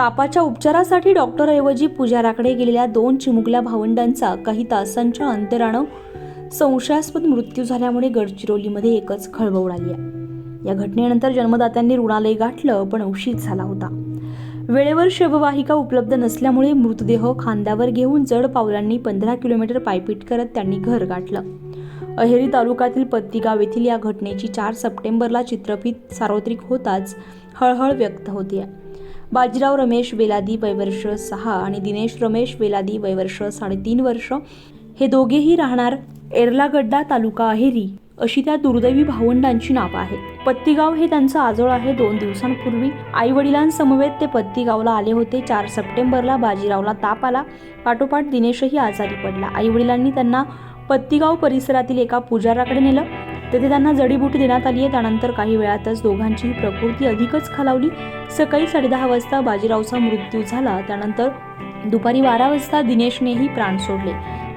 तापाच्या उपचारासाठी डॉक्टरऐवजी पुजाराकडे गेलेल्या दोन चिमुकल्या भावंडांचा काही तासांच्या अंतरानं संशयास्पद मृत्यू झाल्यामुळे गडचिरोलीमध्ये एकच खळबळ उडाली आहे. या घटनेनंतर जन्मदात्यांनी रुग्णालय गाठलं पण उशीर झाला होता. वेळेवर शववाहिका उपलब्ध नसल्यामुळे मृतदेह खांद्यावर घेऊन जड पावलांनी पंधरा किलोमीटर पायपीट करत त्यांनी घर गाठलं. अहेरी तालुक्यातील पत्तीगाव येथील या घटनेची चार सप्टेंबरला चित्रफित सार्वत्रिक होताच हळहळ व्यक्त होते बाजीराव रमेश वेलादी वयवर्ष सहा आणि दिनेश रमेश वेलादी वयवर्ष साडेतीन वर्ष हे दोघेही राहणार एरलागड्डा तालुका अहेरी अशी त्या दुर्दैवी भावंडांची नावं आहेत. पत्तीगाव हे त्यांचं आजोळ आहे. दोन दिवसांपूर्वी आई वडिलांसमवेत ते पत्तीगावला आले होते. चार सप्टेंबरला बाजीरावला ताप आला. पाठोपाठ दिनेशही आजारी पडला. आई वडिलांनी त्यांना पत्तीगाव परिसरातील एका पुजाराकडे नेलं. तेथे त्यांना जडीबुटी देण्यात आली आहे. त्यानंतर काही वेळातच दोघांची प्रकृती अधिकच खालावली. सकाळी साडेदहा वाजता बाजीरावचा मृत्यू झाला. त्यानंतर दुपारी बारा वाजता दिनेशनेही प्राण सोडले.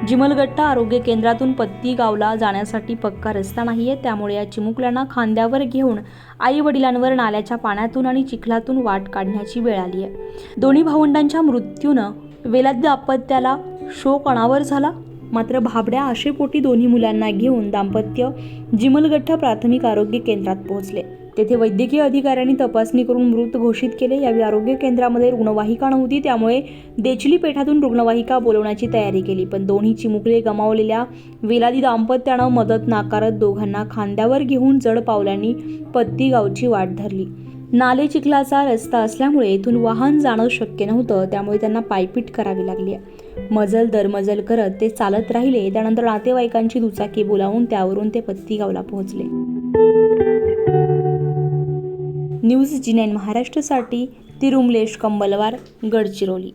जिमलगट्टा आरोग्य केंद्रातून पत्ती गावला जाण्यासाठी पक्का रस्ता नाही आहे. त्यामुळे या चिमुकल्यांना खांद्यावर घेऊन आई वडिलांवर नाल्याच्या पाण्यातून आणि चिखलातून वाट काढण्याची वेळ आली आहे. दोन्ही भावंडांच्या मृत्यूनं वेलाद्य अपत्याला शोक अनावर झाला. मात्र भाबड्या आशेपोटी दोन्ही मुलांना घेऊन दाम्पत्य जिमलगठ्ठा प्राथमिक आरोग्य केंद्रात पोहोचले. तेथे वैद्यकीय अधिकाऱ्यांनी तपासणी करून मृत घोषित केले. यावेळी आरोग्य केंद्रामध्ये रुग्णवाहिका नव्हती त्यामुळे देचली पेठातून रुग्णवाहिका बोलवण्याची तयारी केली. पण दोन्ही चिमुकले गमावलेल्या वेलादी दाम्पत्यानं मदत नाकारत दोघांना खांद्यावर घेऊन जड पावलांनी पत्ती गावची वाट धरली. नाले चिखलाचा रस्ता असल्यामुळे येथून वाहन जाणं शक्य नव्हतं त्यामुळे त्यांना पायपीट करावी लागली. मजल दरमजल करत ते चालत राहिले त्यानंतर नातेवाईकांची दुचाकी बोलावून त्यावरून ते पत्तीगावला पोहोचले. न्यूज जी नाईन महाराष्ट्रासाठी तिरुमलेश कंबलवार गडचिरोली.